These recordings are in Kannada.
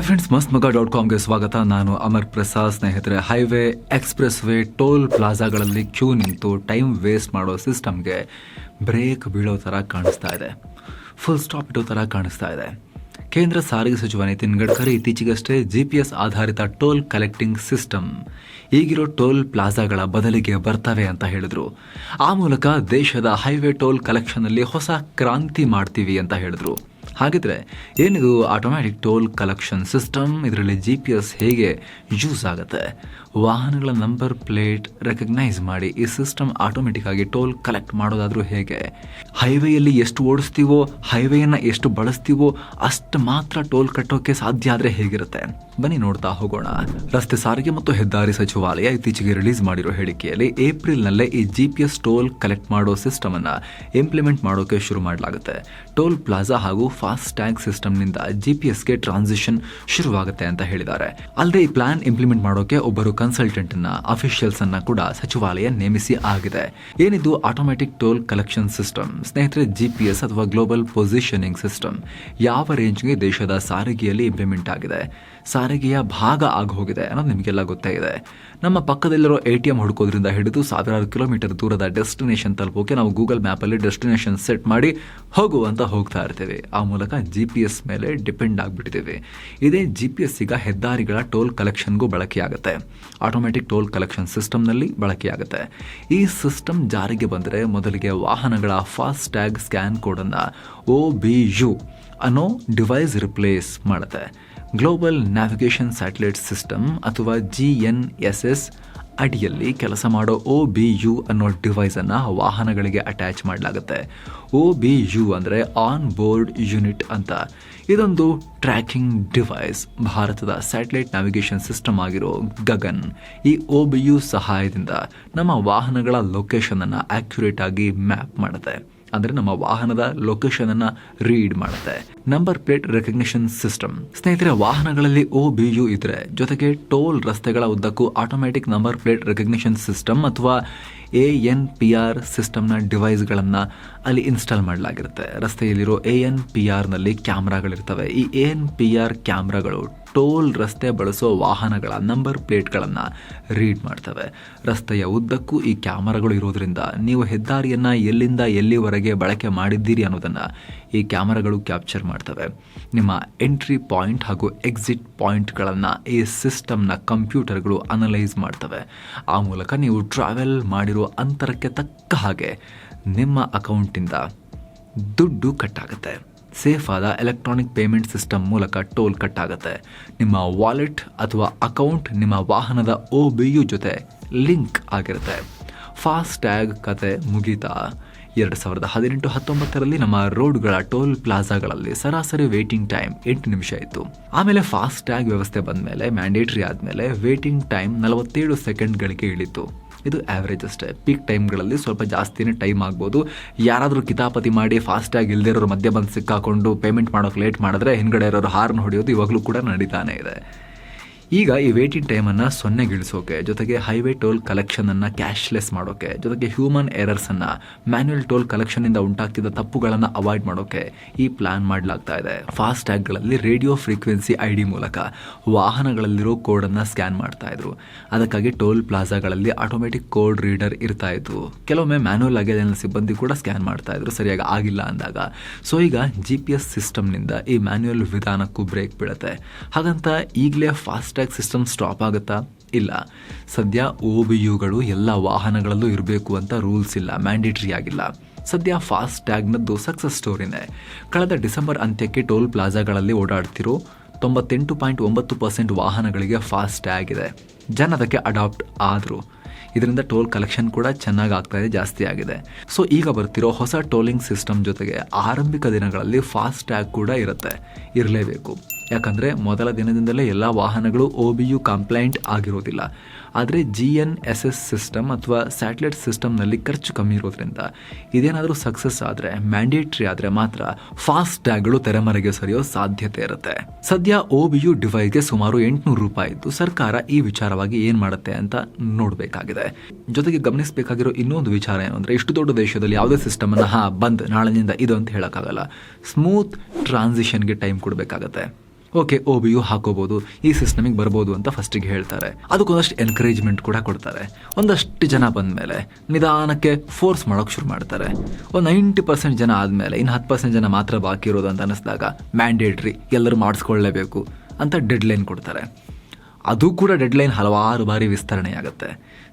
ಹಾಯ್ ಫ್ರೆಂಡ್ಸ್ ಮಸ್ತ್ ಮಗ ಡಾಟ್ ಕಾಮ್ಗೆ ಸ್ವಾಗತ. ನಾನು ಅಮರ್ ಪ್ರಸಾದ್. ಸ್ನೇಹಿತರೆ, ಹೈವೇ ಎಕ್ಸ್ಪ್ರೆಸ್ ವೇ ಟೋಲ್ ಪ್ಲಾಜಾಗಳಲ್ಲಿ ಕ್ಯೂ ನಿಂತು ಟೈಮ್ ವೇಸ್ಟ್ ಮಾಡೋ ಸಿಸ್ಟಮ್ಗೆ ಬ್ರೇಕ್ ಬೀಳೋ ಥರ ಕಾಣಿಸ್ತಾ ಇದೆ. ಫುಲ್ ಸ್ಟಾಪ್ ಇಡೋ ಥರ ಕಾಣಿಸ್ತಾ ಇದೆ. ಕೇಂದ್ರ ಸಾರಿಗೆ ಸಚಿವ ನಿತಿನ್ ಗಡ್ಕರಿ ಇತ್ತೀಚೆಗಷ್ಟೇ ಜಿ ಪಿ ಎಸ್ ಆಧಾರಿತ ಟೋಲ್ ಕಲೆಕ್ಟಿಂಗ್ ಸಿಸ್ಟಮ್ ಈಗಿರೋ ಟೋಲ್ ಪ್ಲಾಜಾಗಳ ಬದಲಿಗೆ ಬರ್ತವೆ ಅಂತ ಹೇಳಿದ್ರು. ಆ ಮೂಲಕ ದೇಶದ ಹೈವೇ ಟೋಲ್ ಕಲೆಕ್ಷನ್ನಲ್ಲಿ ಹೊಸ ಕ್ರಾಂತಿ ಮಾಡ್ತೀವಿ ಅಂತ ಹೇಳಿದ್ರು. ಹಾಗಿದ್ರೆ ಏನಿದು ಆಟೋಮ್ಯಾಟಿಕ್ ಟೋಲ್ ಕಲೆಕ್ಷನ್ ಸಿಸ್ಟಮ್ ಇದರಲ್ಲಿ ಜಿ ಪಿ ಎಸ್ ಹೇಗೆ ಯೂಸ್ ಆಗುತ್ತೆ? ವಾಹನಗಳ ನಂಬರ್ ಪ್ಲೇಟ್ ರೆಕಗ್ನೈಸ್ ಮಾಡಿ ಈ ಸಿಸ್ಟಮ್ ಆಟೋಮೆಟಿಕ್ ಆಗಿ ಟೋಲ್ ಕಲೆಕ್ಟ್ ಮಾಡೋದಾದ್ರೂ ಹೇಗೆ? ಹೈವೇಯಲ್ಲಿ ಎಷ್ಟು ಓಡಿಸ್ತೀವೋ ಹೈವೇಯನ್ನು ಎಷ್ಟು ಬಳಸ್ತೀವೋ ಅಷ್ಟು ಮಾತ್ರ ಟೋಲ್ ಕಟ್ಟೋಕೆ ಸಾಧ್ಯ ಆದರೆ ಹೇಗಿರುತ್ತೆ? ಬನ್ನಿ ನೋಡ್ತಾ ಹೋಗೋಣ. ರಸ್ತೆ ಸಾರಿಗೆ ಮತ್ತು ಹೆದ್ದಾರಿ ಸಚಿವಾಲಯ ಇತ್ತೀಚೆಗೆ ರಿಲೀಸ್ ಮಾಡಿರೋ ಹೇಳಿಕೆಯಲ್ಲಿ ಏಪ್ರಿಲ್ನಲ್ಲೇ ಈ G P S toll collect ಮಾಡೋ ಸಿಸ್ಟಮನ್ನು ಇಂಪ್ಲಿಮೆಂಟ್ ಮಾಡೋಕೆ ಶುರು ಮಾಡಲಾಗುತ್ತೆ. ಟೋಲ್ ಪ್ಲಾಜಾ ಹಾಗೂ ಫಾಸ್ಟ್ ಟ್ಯಾಗ್ ಸಿಸ್ಟಮ್ನಿಂದ ಪಿ ಎಸ್ಗೆ ಟ್ರಾನ್ಸಿಷನ್ ಶುರುವಾಗುತ್ತೆ ಅಂತ ಹೇಳಿದ್ದಾರೆ. ಅಲ್ಲದೆ ಈ ಪ್ಲಾನ್ ಇಂಪ್ಲಿಮೆಂಟ್ ಮಾಡೋಕೆ ಒಬ್ಬರು ಕನ್ಸಲ್ಟೆಂಟ್ನ ಅಫಿಷಿಯಲ್ಸ್ ಅನ್ನ ಕೂಡ ಸಚಿವಾಲಯ ನೇಮಿಸಿ ಆಗಿದೆ. ಏನಿದು ಆಟೋಮ್ಯಾಟಿಕ್ ಟೋಲ್ ಕಲೆಕ್ಷನ್ ಸಿಸ್ಟಮ್ ಸ್ನೇಹಿತರೆ ಜಿಪಿಎಸ್ ಅಥವಾ ಗ್ಲೋಬಲ್ ಪೊಸಿಷನಿಂಗ್ ಸಿಸ್ಟಮ್ ಯಾವ ರೇಂಜ್ಗೆ ದೇಶದ ಸಾರಿಗೆಯಲ್ಲಿ ಇಂಪ್ಲಿಮೆಂಟ್ ಆಗಿದೆ? ಸಾರಿಗೆಯ ಭಾಗ ಆಗೋಗಿದೆ ಅನ್ನೋದು ನಿಮಗೆಲ್ಲ ಗೊತ್ತೇ ಇದೆ. ನಮ್ಮ ಪಕ್ಕದಲ್ಲಿರೋ ಎ ಟಿ ಎಂ ಹುಡುಕೋದ್ರಿಂದ ಹಿಡಿದು ಸಾವಿರಾರು ಕಿಲೋಮೀಟರ್ ದೂರದ ಡೆಸ್ಟಿನೇಷನ್ ತಲುಪೋಕೆ ನಾವು ಗೂಗಲ್ ಮ್ಯಾಪಲ್ಲಿ ಡೆಸ್ಟಿನೇಷನ್ ಸೆಟ್ ಮಾಡಿ ಹೋಗು ಅಂತ ಹೋಗ್ತಾ ಇರ್ತೀವಿ. ಆ ಮೂಲಕ ಜಿ ಪಿ ಎಸ್ ಮೇಲೆ ಡಿಪೆಂಡ್ ಆಗಿಬಿಟ್ಟಿದ್ದೀವಿ ಇದೇ ಜಿ ಪಿ ಎಸ್ ಈಗ ಹೆದ್ದಾರಿಗಳ ಟೋಲ್ ಕಲೆಕ್ಷನ್ಗೂ ಬಳಕೆಯಾಗುತ್ತೆ. ಆಟೋಮ್ಯಾಟಿಕ್ ಟೋಲ್ ಕಲೆಕ್ಷನ್ ಸಿಸ್ಟಮ್ನಲ್ಲಿ ಬಳಕೆಯಾಗುತ್ತೆ. ಈ ಸಿಸ್ಟಮ್ ಜಾರಿಗೆ ಬಂದರೆ ಮೊದಲಿಗೆ ವಾಹನಗಳ ಫಾಸ್ಟ್ ಟ್ಯಾಗ್ ಸ್ಕ್ಯಾನ್ ಕೋಡನ್ನು ಒ ಬಿ ಯು ಅನ್ನೋ ಡಿವೈಸ್ ರಿಪ್ಲೇಸ್ ಮಾಡುತ್ತೆ. ಗ್ಲೋಬಲ್ ನ್ಯಾವಿಗೇಷನ್ ಸ್ಯಾಟಲೈಟ್ ಸಿಸ್ಟಮ್ ಅಥವಾ ಜಿ ಎನ್ ಎಸ್ ಎಸ್ ಅಡಿಯಲ್ಲಿ ಕೆಲಸ ಮಾಡೋ ಒ ಬಿ ಯು ಅನ್ನೋ ಡಿವೈಸನ್ನು ವಾಹನಗಳಿಗೆ ಅಟ್ಯಾಚ್ ಮಾಡಲಾಗುತ್ತೆ. ಒ ಬಿ ಯು ಅಂದರೆ ಆನ್ ಬೋರ್ಡ್ ಯೂನಿಟ್ ಅಂತ. ಇದೊಂದು ಟ್ರ್ಯಾಕಿಂಗ್ ಡಿವೈಸ್ ಭಾರತದ ಸ್ಯಾಟಲೈಟ್ ನ್ಯಾವಿಗೇಷನ್ ಸಿಸ್ಟಮ್ ಆಗಿರೋ ಗಗನ್ ಈ ಒ ಬಿ ಯು ಸಹಾಯದಿಂದ ನಮ್ಮ ವಾಹನಗಳ ಲೊಕೇಶನನ್ನು ಆಕ್ಯುರೇಟ್ ಆಗಿ ಮ್ಯಾಪ್ ಮಾಡುತ್ತೆ. ಅಂದರೆ ನಮ್ಮ ವಾಹನದ ಲೊಕೇಶನ್ ಅನ್ನ ರೀಡ್ ಮಾಡುತ್ತೆ. ನಂಬರ್ ಪ್ಲೇಟ್ ರೆಕಗ್ನಿಷನ್ ಸಿಸ್ಟಮ್ ಸ್ನೇಹಿತರೆ, ವಾಹನಗಳಲ್ಲಿ ಓ ಬಿ ಯು ಇದ್ರೆ ಜೊತೆಗೆ ಟೋಲ್ ರಸ್ತೆಗಳ ಉದ್ದಕ್ಕೂ automatic number plate recognition system ಅಥವಾ ಎ ಎನ್ ಪಿ ಆರ್ ಸಿಸ್ಟಮ್ನ ಡಿವೈಸ್ಗಳನ್ನು ಅಲ್ಲಿ ಇನ್ಸ್ಟಾಲ್ ಮಾಡಲಾಗಿರುತ್ತೆ. ರಸ್ತೆಯಲ್ಲಿರೋ ಎ ಎನ್ ಪಿ ಆರ್ನಲ್ಲಿ ಕ್ಯಾಮ್ರಾಗಳಿರ್ತವೆ. ಈ ಎ ಎನ್ ಪಿ ಆರ್ ಕ್ಯಾಮ್ರಾಗಳು ಟೋಲ್ ರಸ್ತೆ ಬಳಸೋ ವಾಹನಗಳ ನಂಬರ್ ಪ್ಲೇಟ್ಗಳನ್ನು ರೀಡ್ ಮಾಡ್ತವೆ. ರಸ್ತೆಯ ಉದ್ದಕ್ಕೂ ಈ ಕ್ಯಾಮರಾಗಳು ಇರೋದ್ರಿಂದ ನೀವು ಹೆದ್ದಾರಿಯನ್ನು ಎಲ್ಲಿಂದ ಎಲ್ಲಿವರೆಗೆ ಬಳಕೆ ಮಾಡಿದ್ದೀರಿ ಅನ್ನೋದನ್ನು ಈ ಕ್ಯಾಮರಾಗಳು ಕ್ಯಾಪ್ಚರ್ ಮಾಡ್ತವೆ. ನಿಮ್ಮ ಎಂಟ್ರಿ ಪಾಯಿಂಟ್ ಹಾಗೂ ಎಕ್ಸಿಟ್ ಪಾಯಿಂಟ್ಗಳನ್ನು ಈ ಸಿಸ್ಟಮ್ನ ಕಂಪ್ಯೂಟರ್ಗಳು ಅನಲೈಸ್ ಮಾಡ್ತವೆ. ಆ ಮೂಲಕ ನೀವು ಟ್ರಾವೆಲ್ ಮಾಡಿರೋ ಅಂತರಕ್ಕೆ ತಕ್ಕ ಹಾಗೆ ನಿಮ್ಮ ಅಕೌಂಟಿಂದ ದುಡ್ಡು ಕಟ್ಟಾಗುತ್ತೆ. ಸೇಫ್ ಆದ ಎಲೆಕ್ಟ್ರಾನಿಕ್ ಪೇಮೆಂಟ್ ಸಿಸ್ಟಮ್ ಮೂಲಕ ಟೋಲ್ ಕಟ್ ಆಗುತ್ತೆ ನಿಮ್ಮ ವಾಲೆಟ್ ಅಥವಾ ಅಕೌಂಟ್ ನಿಮ್ಮ ವಾಹನದ ಓ ಬಿ ಯು ಜೊತೆ ಲಿಂಕ್ ಆಗಿರುತ್ತೆ. ಫಾಸ್ಟ್ ಟ್ಯಾಗ್ ಕತೆ ಮುಗೀತಾ ಎರಡು ಸಾವಿರದ ಹದಿನೆಂಟು ಹತ್ತೊಂಬತ್ತರಲ್ಲಿ ನಮ್ಮ ರೋಡ್ಗಳ ಟೋಲ್ ಪ್ಲಾಜಾಗಳಲ್ಲಿ ಸರಾಸರಿ ವೇಟಿಂಗ್ ಟೈಮ್ ಎಂಟು ನಿಮಿಷ ಇತ್ತು. ಆಮೇಲೆ ಫಾಸ್ಟ್ ಟ್ಯಾಗ್ ವ್ಯವಸ್ಥೆ ಬಂದ ಮೇಲೆ ಮ್ಯಾಂಡೇಟರಿ ಆದಮೇಲೆ ವೇಟಿಂಗ್ ಟೈಮ್ ನಲವತ್ತೇಳು ಸೆಕೆಂಡ್ಗಳಿಗೆ ಇಳಿತು. ಇದು ಆವರೇಜ್ ಅಷ್ಟೇ. ಪೀಕ್ ಟೈಮ್ಗಳಲ್ಲಿ ಸ್ವಲ್ಪ ಜಾಸ್ತಿನೇ ಟೈಮ್ ಆಗ್ಬೋದು. ಯಾರಾದರೂ ಕಿತಾಪತಿ ಮಾಡಿ ಫಾಸ್ಟಾಗಿ ಇಲ್ಲದೇ ಇರೋರು ಮಧ್ಯ ಬಂದು ಸಿಕ್ಕಾಕೊಂಡು ಪೇಮೆಂಟ್ ಮಾಡೋಕೆ ಲೇಟ್ ಮಾಡಿದ್ರೆ ಹಿಂದ್ಗಡೆ ಇರೋರು ಹಾರ್ನ್ ಹೊಡೆಯೋದು ಇವಾಗಲೂ ಕೂಡ ನಡೀತಾನೆ ಇದೆ. ಈಗ ಈ ವೇಟಿಂಗ್ ಟೈಮನ್ನು ಸೊನ್ನೆಗಿಳಿಸೋಕೆ ಜೊತೆಗೆ ಹೈವೇ ಟೋಲ್ ಕಲೆಕ್ಷನನ್ನು ಕ್ಯಾಶ್ಲೆಸ್ ಮಾಡೋಕೆ, ಜೊತೆಗೆ ಹ್ಯೂಮನ್ ಎರರ್ಸನ್ನು ಮ್ಯಾನ್ಯುಯಲ್ ಟೋಲ್ ಕಲೆಕ್ಷನ್ನಿಂದ ಉಂಟಾಗ್ತಿದ್ದ ತಪ್ಪುಗಳನ್ನು ಅವಾಯ್ಡ್ ಮಾಡೋಕೆ ಈ ಪ್ಲಾನ್ ಮಾಡಲಾಗ್ತಾ ಇದೆ. ಫಾಸ್ಟ್ ಟ್ಯಾಗ್ಗಳಲ್ಲಿ ರೇಡಿಯೋ ಫ್ರೀಕ್ವೆನ್ಸಿ ಐ ಡಿ ಮೂಲಕ ವಾಹನಗಳಲ್ಲಿರೋ ಕೋಡನ್ನು ಸ್ಕ್ಯಾನ್ ಮಾಡ್ತಾ ಇದ್ರು. ಅದಕ್ಕಾಗಿ ಟೋಲ್ ಪ್ಲಾಜಾಗಳಲ್ಲಿ ಆಟೋಮೆಟಿಕ್ ಕೋಡ್ ರೀಡರ್ ಇರ್ತಾ ಇತ್ತು ಕೆಲವೊಮ್ಮೆ ಮ್ಯಾನ್ಯುಯಲ್ ಆಗಿ ಅದನ್ನ ಸಿಬ್ಬಂದಿ ಕೂಡ ಸ್ಕ್ಯಾನ್ ಮಾಡ್ತಾ ಇದ್ರು, ಸರಿಯಾಗಿ ಆಗಿಲ್ಲ ಅಂದಾಗ. ಸೊ ಈಗ ಜಿ ಪಿ ಎಸ್ ಸಿಸ್ಟಮ್ನಿಂದ ಈ ಮ್ಯಾನ್ಯುಯಲ್ ವಿಧಾನಕ್ಕೂ ಬ್ರೇಕ್ ಬೀಳುತ್ತೆ. ಹಾಗಂತ ಈಗಲೇ ಫಾಸ್ಟ್ ಟ್ಯಾಗ್ ಸಿಸ್ಟಮ್ ಸ್ಟಾಪ್ ಆಗುತ್ತಾ? ಇಲ್ಲ. ಸದ್ಯ ಒ ಬಿ ಯುಗಳು ಎಲ್ಲ ವಾಹನಗಳಲ್ಲೂ ಇರಬೇಕು ಅಂತ ರೂಲ್ಸ್ ಇಲ್ಲ, ಮ್ಯಾಂಡೇಟ್ರಿ ಆಗಿಲ್ಲ. ಸದ್ಯ ಫಾಸ್ಟ್ ಟ್ಯಾಗ್ನದ್ದು ಸಕ್ಸಸ್ ಸ್ಟೋರಿನೇ. ಕಳೆದ ಡಿಸೆಂಬರ್ ಅಂತ್ಯಕ್ಕೆ ಟೋಲ್ ಪ್ಲಾಜಾಗಳಲ್ಲಿ ಓಡಾಡ್ತಿರೋ ತೊಂಬತ್ತೆಂಟು ಪಾಯಿಂಟ್ ಒಂಬತ್ತು ಪರ್ಸೆಂಟ್ ವಾಹನಗಳಿಗೆ ಫಾಸ್ಟ್ ಟ್ಯಾಗ್ ಇದೆ. ಜನ ಅದಕ್ಕೆ ಅಡಾಪ್ಟ್ ಆದರು. ಇದರಿಂದ ಟೋಲ್ ಕಲೆಕ್ಷನ್ ಕೂಡ ಚೆನ್ನಾಗಿ ಆಗ್ತಾ ಇದೆ, ಜಾಸ್ತಿ ಆಗಿದೆ. ಸೊ, ಈಗ ಬರ್ತಿರೋ ಹೊಸ ಟೋಲಿಂಗ್ ಸಿಸ್ಟಮ್ ಜೊತೆಗೆ ಆರಂಭಿಕ ದಿನಗಳಲ್ಲಿ ಫಾಸ್ಟ್ ಟ್ಯಾಗ್ ಕೂಡ ಇರುತ್ತೆ. ಇರಲೇಬೇಕು. ಯಾಕಂದರೆ ಮೊದಲ ದಿನದಿಂದಲೇ ಎಲ್ಲ ವಾಹನಗಳು ಒ ಬಿ ಯು ಕಂಪ್ಲೈಂಟ್ ಆಗಿರೋದಿಲ್ಲ. ಆದರೆ G N S S system ಅಥವಾ ಸ್ಯಾಟಲೈಟ್ ಸಿಸ್ಟಮ್ನಲ್ಲಿ ಖರ್ಚು ಕಮ್ಮಿ ಇರೋದ್ರಿಂದ ಇದೇನಾದರೂ ಸಕ್ಸಸ್ ಆದರೆ ಮ್ಯಾಂಡೇಟ್ರಿ ಆದರೆ ಮಾತ್ರ ಫಾಸ್ಟ್ ಟ್ಯಾಗ್ಗಳು ತೆರೆಮರೆಗೆ ಸರಿಯೋ ಸಾಧ್ಯತೆ ಇರುತ್ತೆ. ಸದ್ಯ ಒ ಬಿ ಯು ಡಿವೈಸ್ಗೆ ಸುಮಾರು ಎಂಟುನೂರು ರೂಪಾಯಿ ಇದ್ದು ಸರ್ಕಾರ ಈ ವಿಚಾರವಾಗಿ ಏನು ಮಾಡುತ್ತೆ ಅಂತ ನೋಡಬೇಕಾಗಿದೆ. ಜೊತೆಗೆ ಗಮನಿಸಬೇಕಾಗಿರೋ ಇನ್ನೊಂದು ವಿಚಾರ ಏನು ಅಂದರೆ ಇಷ್ಟು ದೊಡ್ಡ ದೇಶದಲ್ಲಿ ಯಾವುದೇ ಸಿಸ್ಟಮ್ ಅನ್ನ, ಹಾ, ಬಂದ್, ನಾಳೆಯಿಂದ ಇದು ಅಂತ ಹೇಳೋಕ್ಕಾಗಲ್ಲ. ಸ್ಮೂತ್ ಟ್ರಾನ್ಸಿಷನ್ಗೆ ಟೈಮ್ ಕೊಡಬೇಕಾಗತ್ತೆ. ಓಕೆ ಒ ಬಿ ಯು ಹಾಕೋಬಹುದು ಈ ಸಿಸ್ಟಮಿಗೆ ಬರ್ಬೋದು ಅಂತ ಫಸ್ಟಿಗೆ ಹೇಳ್ತಾರೆ. ಅದಕ್ಕೊಂದಷ್ಟು ಎನ್ಕರೇಜ್ಮೆಂಟ್ ಕೂಡ ಕೊಡ್ತಾರೆ. ಒಂದಷ್ಟು ಜನ ಬಂದ ಮೇಲೆ ನಿಧಾನಕ್ಕೆ ಫೋರ್ಸ್ ಮಾಡೋಕೆ ಶುರು ಮಾಡ್ತಾರೆ. ಒಂದು ನೈಂಟಿ ಪರ್ಸೆಂಟ್ ಜನ ಆದಮೇಲೆ ಇನ್ನು ಹತ್ತು ಪರ್ಸೆಂಟ್ ಜನ ಮಾತ್ರ ಬಾಕಿ ಇರೋದು ಅಂತ ಅನ್ನಿಸಿದಾಗ ಮ್ಯಾಂಡೇಟ್ರಿ ಎಲ್ಲರೂ ಮಾಡಿಸ್ಕೊಳ್ಳೇಬೇಕು ಅಂತ ಡೆಡ್ಲೈನ್ ಕೊಡ್ತಾರೆ. ಅದು ಕೂಡ ಡೆಡ್ಲೈನ್ ಹಲವಾರು ಬಾರಿ ವಿಸ್ತರಣೆಯಾಗುತ್ತೆ.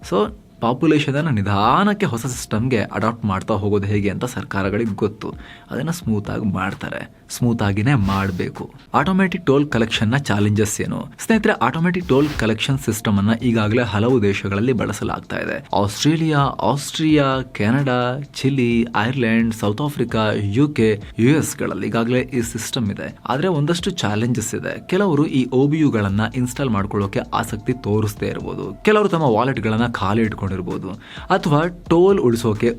ಸೊ ಪಾಪ್ಯುಲೇಷನನ್ನು ನಿಧಾನಕ್ಕೆ ಹೊಸ ಸಿಸ್ಟಮ್ಗೆ ಅಡಾಪ್ಟ್ ಮಾಡ್ತಾ ಹೋಗೋದು ಹೇಗೆ ಅಂತ ಸರ್ಕಾರಗಳಿಗೆ ಗೊತ್ತು. ಅದನ್ನು ಸ್ಮೂತಾಗಿ ಮಾಡ್ತಾರೆ. ಸ್ಮೂತಾಗಿನೇ ಮಾಡಬೇಕು. ಆಟೋಮೆಟಿಕ್ ಟೋಲ್ ಕಲೆಕ್ಷನ್ನ ಚಾಲೆಂಜಸ್ ಏನು? ಸ್ನೇಹಿತರೆ ಆಟೋಮ್ಯಾಟಿಕ್ ಟೋಲ್ ಕಲೆಕ್ಷನ್ ಸಿಸ್ಟಮ್ ಅನ್ನ ಈಗಾಗಲೇ ಹಲವು ದೇಶಗಳಲ್ಲಿ ಬಳಸಲಾಗ್ತಾ ಇದೆ. Australia, Austria, Canada, Chile, Ireland, South Africa U K U ಎಸ್ಗಳಲ್ಲಿ ಈಗಾಗಲೇ ಈ ಸಿಸ್ಟಮ್ ಇದೆ. ಆದ್ರೆ ಒಂದಷ್ಟು ಚಾಲೆಂಜಸ್ ಇದೆ. ಕೆಲವರು ಈ ಒಬಿಯುಗಳನ್ನ ಇನ್ಸ್ಟಾಲ್ ಮಾಡ್ಕೊಳ್ಳೋಕೆ ಆಸಕ್ತಿ ತೋರಿಸದೇ ಇರಬಹುದು ಕೆಲವರು ತಮ್ಮ ವಾಲೆಟ್ ಗಳನ್ನ ಖಾಲಿ ಇಟ್ಕೊಂಡಿರ್ಬೋದು ಅಥವಾ ಟೋಲ್ ಉಳಿಸೋಕೆ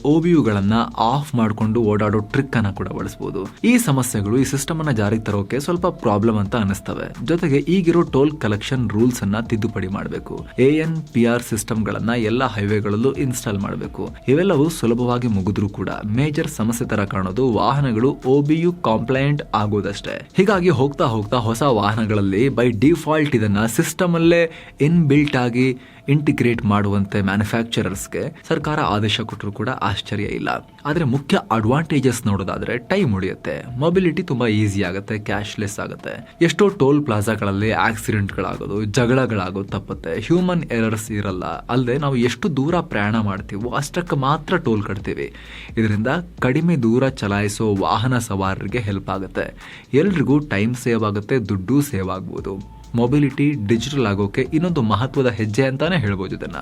ಗಳನ್ನ ಆಫ್ ಮಾಡಿಕೊಂಡು ಓಡಾಡೋ ಟ್ರಿಕ್ ಅನ್ನ ಕೂಡ ಬಳಸಬಹುದು ಈ ಸಮಸ್ಯೆಗಳು ಈ ಸಿಸ್ಟಮ್ ಅನ್ನ ಜಾರಿಗೆ ತರೋಕೆ ಸ್ವಲ್ಪ ಪ್ರಾಬ್ಲಮ್ ಅಂತ ಅನಿಸ್ತವೆ ಜೊತೆಗೆ ಈಗಿರೋ ಟೋಲ್ ಕಲೆಕ್ಷನ್ ರೂಲ್ಸ್ ಅನ್ನ ತಿದ್ದುಪಡಿ ಮಾಡಬೇಕು. A N P R system ಗಳನ್ನ ಎಲ್ಲ ಹೈವೇಗಳಲ್ಲೂ ಇನ್ಸ್ಟಾಲ್ ಮಾಡಬೇಕು. ಇವೆಲ್ಲವೂ ಸುಲಭವಾಗಿ ಮುಗಿದ್ರು ಕೂಡ ಮೇಜರ್ ಸಮಸ್ಯೆ ತರ ಕಾಣೋದು ವಾಹನಗಳು ಒಬಿಯು ಕಾಂಪ್ಲೈಂಟ್ ಆಗೋದಷ್ಟೇ. ಹೀಗಾಗಿ ಹೋಗ್ತಾ ಹೋಗ್ತಾ ಹೊಸ ವಾಹನಗಳಲ್ಲಿ ಬೈ ಡಿಫಾಲ್ಟ್ ಇದನ್ನ ಸಿಸ್ಟಮ್ ಅಲ್ಲೇ ಇನ್ ಬಿಲ್ಟ್ ಆಗಿ ಇಂಟಿಗ್ರೇಟ್ ಮಾಡುವಂತೆ ಮ್ಯಾನುಫ್ಯಾಕ್ಚರರ್ಸ್ಗೆ ಸರ್ಕಾರ ಆದೇಶ ಕೊಟ್ಟರು ಕೂಡ ಆಶ್ಚರ್ಯ ಇಲ್ಲ. ಆದರೆ ಮುಖ್ಯ ಅಡ್ವಾಂಟೇಜಸ್ ನೋಡೋದಾದ್ರೆ ಟೈಮ್ ಉಳಿಯುತ್ತೆ. ಮೊಬಿಲಿಟಿ ತುಂಬಾ ಈಸಿ ಆಗುತ್ತೆ ಕ್ಯಾಶ್ಲೆಸ್ ಆಗುತ್ತೆ. ಎಷ್ಟೋ ಟೋಲ್ ಪ್ಲಾಜಾಗಳಲ್ಲಿ ಆಕ್ಸಿಡೆಂಟ್ಗಳಾಗೋದು ಜಗಳಗಳಾಗೋದು ತಪ್ಪುತ್ತೆ. ಹ್ಯೂಮನ್ ಎರರ್ಸ್ ಇರಲ್ಲ. ಅಲ್ಲದೆ ನಾವು ಎಷ್ಟು ದೂರ ಪ್ರಯಾಣ ಮಾಡ್ತೀವೋ ಅಷ್ಟಕ್ಕೆ ಮಾತ್ರ ಟೋಲ್ ಕಟ್ತೀವಿ. ಇದರಿಂದ ಕಡಿಮೆ ದೂರ ಚಲಾಯಿಸೋ ವಾಹನ ಸವಾರರಿಗೆ ಹೆಲ್ಪ್ ಆಗುತ್ತೆ. ಎಲ್ರಿಗೂ ಟೈಮ್ ಸೇವ್ ಆಗುತ್ತೆ, ದುಡ್ಡು ಸೇವ್ ಆಗ್ಬೋದು. ಮೊಬಿಲಿಟಿ ಡಿಜಿಟಲ್ ಆಗೋಕೆ ಇನ್ನೊಂದು ಮಹತ್ವದ ಹೆಜ್ಜೆ ಅಂತಾನೆ ಹೇಳ್ಬೋದು ಇದನ್ನ.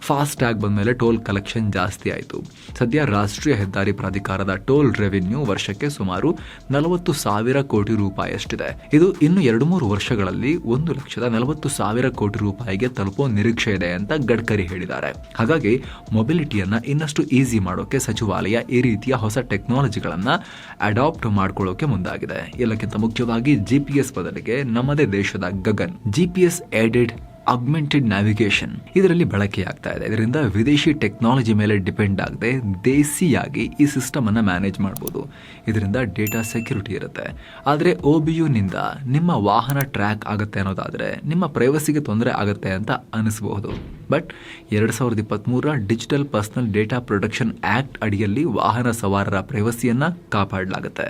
ಫಾಸ್ಟ್ ಆಗಿ ಬಂದಮೇಲೆ ಟೋಲ್ ಕಲೆಕ್ಷನ್ ಜಾಸ್ತಿ ಆಯಿತು. ಸದ್ಯ ರಾಷ್ಟ್ರೀಯ ಹೆದ್ದಾರಿ ಪ್ರಾಧಿಕಾರದ ಟೋಲ್ ರೆವಿನ್ಯೂ ವರ್ಷಕ್ಕೆ ಸುಮಾರು ನಲವತ್ತು ಸಾವಿರ ಕೋಟಿ ರೂಪಾಯಿಯಷ್ಟಿದೆ. ಇದು ಇನ್ನು ಎರಡು ಮೂರು ವರ್ಷಗಳಲ್ಲಿ ಒಂದು ಲಕ್ಷದ ನಲವತ್ತು ಸಾವಿರ ಕೋಟಿ ರೂಪಾಯಿಗೆ ತಲುಪೋ ನಿರೀಕ್ಷೆ ಇದೆ ಅಂತ ಗಡ್ಕರಿ ಹೇಳಿದ್ದಾರೆ. ಹಾಗಾಗಿ ಮೊಬಿಲಿಟಿಯನ್ನ ಇನ್ನಷ್ಟು ಈಸಿ ಮಾಡೋಕೆ ಸಚಿವಾಲಯ ಈ ರೀತಿಯ ಹೊಸ ಟೆಕ್ನಾಲಜಿಗಳನ್ನ ಅಡಾಪ್ಟ್ ಮಾಡಿಕೊಳ್ಳೋಕೆ ಮುಂದಾಗಿದೆ. ಎಲ್ಲಕ್ಕಿಂತ ಮುಖ್ಯವಾಗಿ ಜಿಪಿಎಸ್ ಬದಲಿಗೆ ನಮ್ಮದೇ ದೇಶದ Gagan GPS aided augmented navigation ಇದರಲ್ಲಿ ಬಳಕೆಯಾಗ್ತಾ ಇದೆ. ಇದರಿಂದ ವಿದೇಶಿ ಟೆಕ್ನಾಲಜಿ ಮೇಲೆ ಡಿಪೆಂಡ್ ಆಗದೆ ದೇಸಿಯಾಗಿ ಈ ಸಿಸ್ಟಮ್ ಅನ್ನ ಮ್ಯಾನೇಜ್ ಮಾಡಬಹುದು ಇದರಿಂದ ಡೇಟಾ ಸೆಕ್ಯೂರಿಟಿ ಇರುತ್ತೆ. ಆದರೆ ಒ ಬಿ ನಿಂದ ನಿಮ್ಮ ವಾಹನ ಟ್ರ್ಯಾಕ್ ಆಗುತ್ತೆ ಅನ್ನೋದಾದ್ರೆ ನಿಮ್ಮ ಪ್ರೈವಸಿಗೆ ತೊಂದರೆ ಆಗುತ್ತೆ ಅಂತ ಅನಿಸಬಹುದು. ಬಟ್ ಎರಡು ಸಾವಿರದ ಇಪ್ಪತ್ತ್ಮೂರರ digital personal data protection act ಅಡಿಯಲ್ಲಿ ವಾಹನ ಸವಾರರ ಪ್ರೈವಸಿಯನ್ನ ಕಾಪಾಡಲಾಗುತ್ತೆ.